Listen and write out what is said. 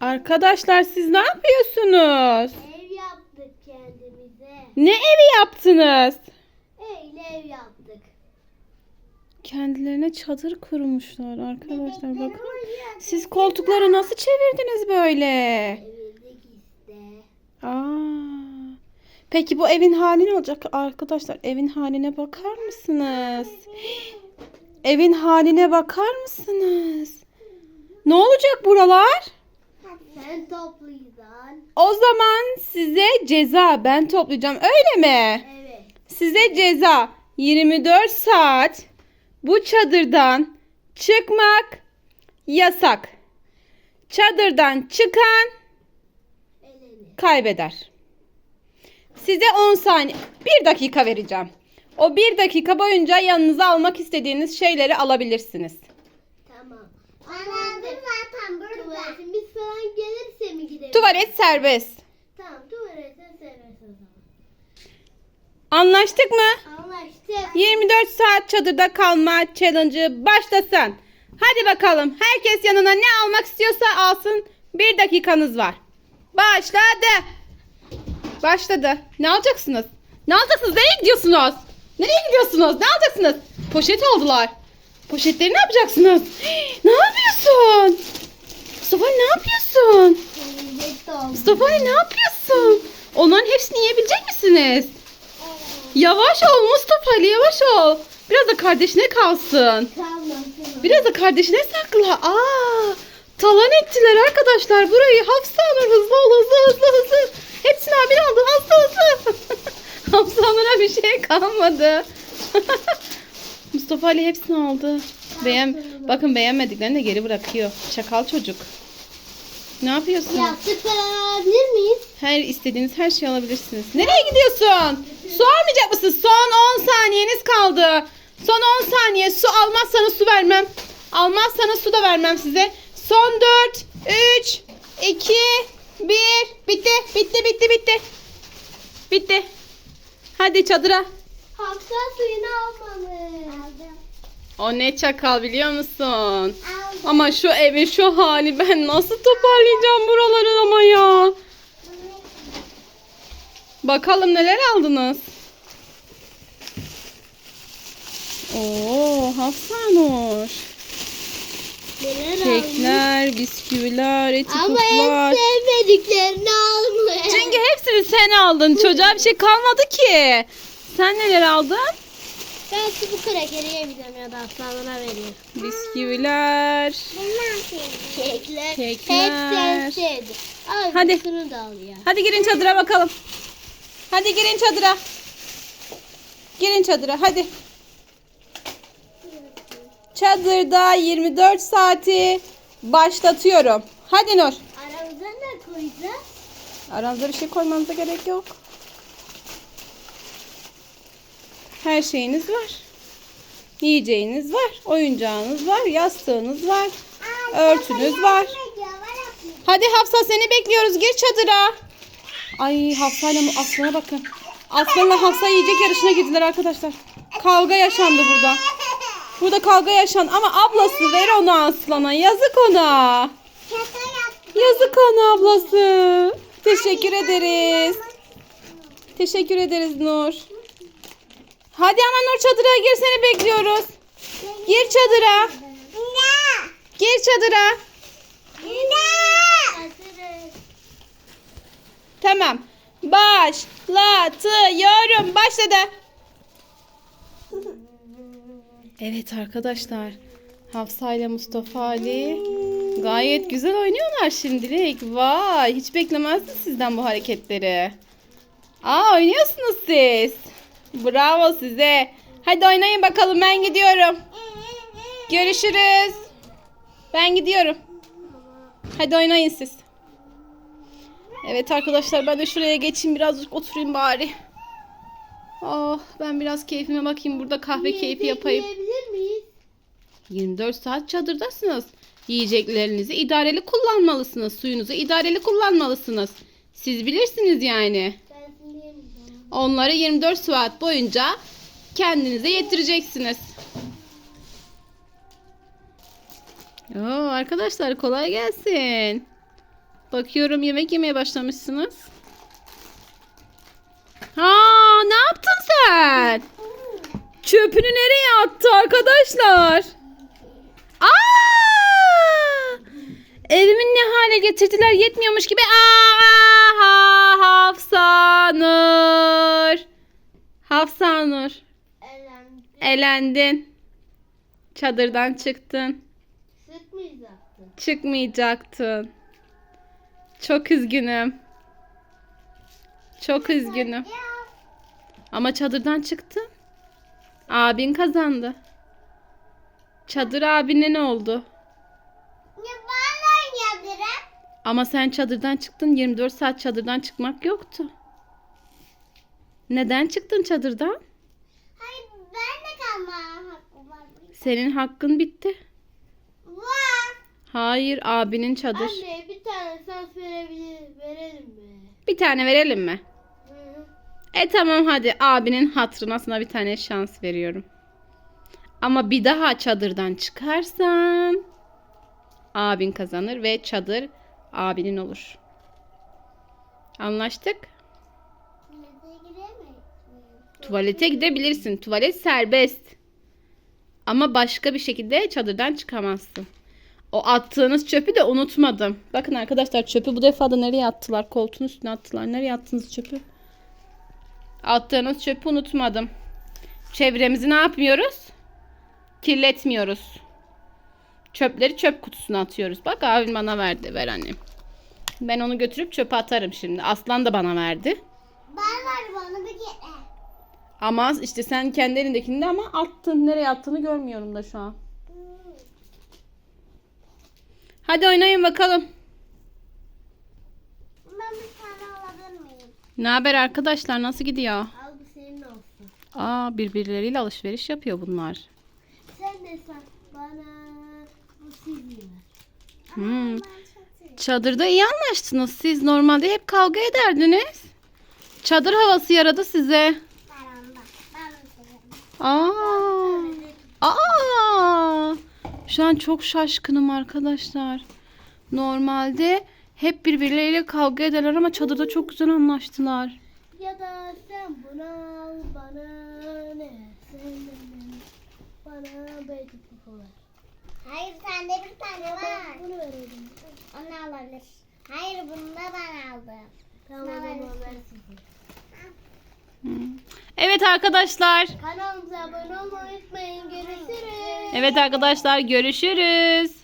Arkadaşlar siz ne yapıyorsunuz? Ev yaptık kendimize. Ne evi yaptınız? Öyle ev yaptık. Kendilerine çadır kurmuşlar arkadaşlar bakın. Siz koltukları nasıl çevirdiniz böyle? Çevirdik işte. Aa. Peki bu evin hali ne olacak arkadaşlar? Evin haline bakar mısınız? Evin haline bakar mısınız? Ne olacak buralar? Sen toplayacaksın. O zaman size ceza ben toplayacağım öyle mi? Evet. Size ceza 24 saat bu çadırdan çıkmak yasak. Çadırdan çıkan kaybeder. Size 10 saniye, 1 dakika vereceğim. O 1 dakika boyunca yanınıza almak istediğiniz şeyleri alabilirsiniz. Tamam. Anladım burada. Tuvaletimiz falan gelirse mi gidelim? Tuvalet serbest. Tamam tuvalete serbest o zaman. Anlaştık mı? Anlaştık. 24 saat çadırda kalma challenge'ı başlasın. Hadi bakalım. Herkes yanına ne almak istiyorsa alsın. 1 dakikanız var. Başladı. Başladı. Ne alacaksınız? Ne alacaksınız? Nereye gidiyorsunuz? Nereye gidiyorsunuz? Ne alacaksınız? Poşet aldılar. Poşetleri ne yapacaksınız? Ne yapıyorsun? Mustafa ne yapıyorsun? Mustafa ne yapıyorsun? Onların hepsini yiyebilecek misiniz? Yavaş ol Mustafa Ali yavaş ol. Biraz da kardeşine kalsın. Biraz da kardeşine sakla. Aa, talan ettiler arkadaşlar burayı. Hafsa Nur hızlı ol hızlı hızlı hızlı. Hepsini abin aldı hızlı hızlı. Hafsa Nur'a bir şey kalmadı. Mustafa Ali hepsini aldı. Beğen, bakın beğenmediklerini de geri bırakıyor. Çakal çocuk. Ne yapıyorsun? Alabilir miyiz? Her istediğiniz her şeyi alabilirsiniz. Nereye gidiyorsun? Su almayacak mısın? Son 10 saniyeniz kaldı. Son 10 saniye. Su almazsanız su vermem. Almazsanız su da vermem size. Son 4, 3, 2, 1. Bitti. Bitti, bitti, bitti. Bitti. Hadi çadıra. Hafsa suyunu almamış. Aldım. O ne çakal biliyor musun? Ama şu evin şu hali ben nasıl toparlayacağım buraları ama ya. Bakalım neler aldınız? Oo, Hafsanur. Neler almış? Kekler, bisküviler, eti Ama en sevmediklerini almış. Çünkü hepsini sen aldın. Çocuğa bir şey kalmadı ki. Sen neler aldın? Ben şu bu krakeri yemeyeceğim ya da aslanlara veriyorum. Bisküviler. Kekler. Kekler. Hep sevdi. Al Hadi. şunu da al ya. Hadi girin çadıra bakalım. Hadi girin çadıra. Girin çadıra hadi. Çadırda 24 saati başlatıyorum. Hadi Nur. Aramıza ne koyacağız? Aranızda bir şey koymanıza gerek yok. Her şeyiniz var. Yiyeceğiniz var, oyuncağınız var, yastığınız var, örtünüz var. Hadi Hafsa seni bekliyoruz. Gir çadıra. Ay Hafsa ile Aslan'a bakın. Aslan'la Hafsa yiyecek yarışına girdiler arkadaşlar. Kavga yaşandı burada. Burada kavga yaşandı ama ablası ver onu Aslan'a. Yazık ona. Yazık ona ablası. Teşekkür ederiz. Teşekkür ederiz Nur. Hadi ama Nur çadıra gir seni bekliyoruz. Gir çadıra. Gir çadıra. Tamam. Başlatıyorum. Başladı. Evet arkadaşlar. Hafsa ile Mustafa Ali gayet güzel oynuyorlar şimdilik. Vay hiç beklemezdim sizden bu hareketleri. Aa oynuyorsunuz siz. Bravo size. Hadi oynayın bakalım ben gidiyorum. Görüşürüz. Ben gidiyorum. Hadi oynayın siz. Evet arkadaşlar ben de şuraya geçeyim birazcık oturayım bari. Oh ben biraz keyfime bakayım burada kahve keyfi yapayım. Yiyebilir miyiz? 24 saat çadırdasınız. Yiyeceklerinizi idareli kullanmalısınız. Suyunuzu idareli kullanmalısınız. Siz bilirsiniz yani. Onları 24 saat boyunca kendinize yetireceksiniz. Oo, arkadaşlar kolay gelsin. Bakıyorum yemek yemeye başlamışsınız. Ha, ne yaptın sen? Çöpünü nereye attı arkadaşlar? Aa! Evimin ne hale getirdiler yetmiyormuş gibi. Aa, ha, Hafsa Nur. Hafsa Nur. Elendi. Elendin. Çadırdan çıktın. Sıkmayacaktı. Çıkmayacaktın. Çok üzgünüm. Çok üzgünüm. Ama çadırdan çıktın. Abin kazandı. Çadır abine ne oldu? Ben oynayabilirim. Ama sen çadırdan çıktın. 24 saat çadırdan çıkmak yoktu. Neden çıktın çadırdan? Hayır ben de kalma hakkım var. Senin hakkın bitti. Var. Hayır, abinin çadır. Anne bir tane sans verebilir, verelim mi? Bir tane verelim mi? Hı. E tamam hadi abinin hatırına sana bir tane şans veriyorum. Ama bir daha çadırdan çıkarsan abin kazanır ve çadır abinin olur. Anlaştık? Tuvalete gidebilirsin. Tuvalet serbest. Ama başka bir şekilde çadırdan çıkamazsın. O attığınız çöpü de unutmadım. Bakın arkadaşlar çöpü bu defa da nereye attılar? Koltuğun üstüne attılar. Nereye attınız çöpü? Attığınız çöpü unutmadım. Çevremizi ne yapmıyoruz? Kirletmiyoruz. Çöpleri çöp kutusuna atıyoruz. Bak abim bana verdi. Ver annem. Ben onu götürüp çöpe atarım şimdi. Aslan da bana verdi. Ben var bana bir kere. Ama işte sen kendi elindekini de ama attın. Nereye attığını görmüyorum da şu an. Hadi oynayın bakalım. Ben bir tane alabilir miyim? Ne haber arkadaşlar? Nasıl gidiyor? Al bu senin olsun. Aa birbirleriyle alışveriş yapıyor bunlar. Sen de sen bana bu sizin ver. Hmm. Çadırda iyi anlaştınız. Siz normalde hep kavga ederdiniz. Çadır havası yaradı size. Aa. Aa. Şu an çok şaşkınım arkadaşlar. Normalde hep birbirleriyle kavga ederler ama çadırda çok güzel anlaştılar. Ya da sen bunu al bana ne? Sen bana belki ver. Hayır sende bir tane var. Bunu verelim. Onu alabilir. Hayır bunu da ben aldım. Tamam. Evet arkadaşlar. Kanalımıza abone olmayı unutmayın. Görüşürüz. Evet arkadaşlar görüşürüz.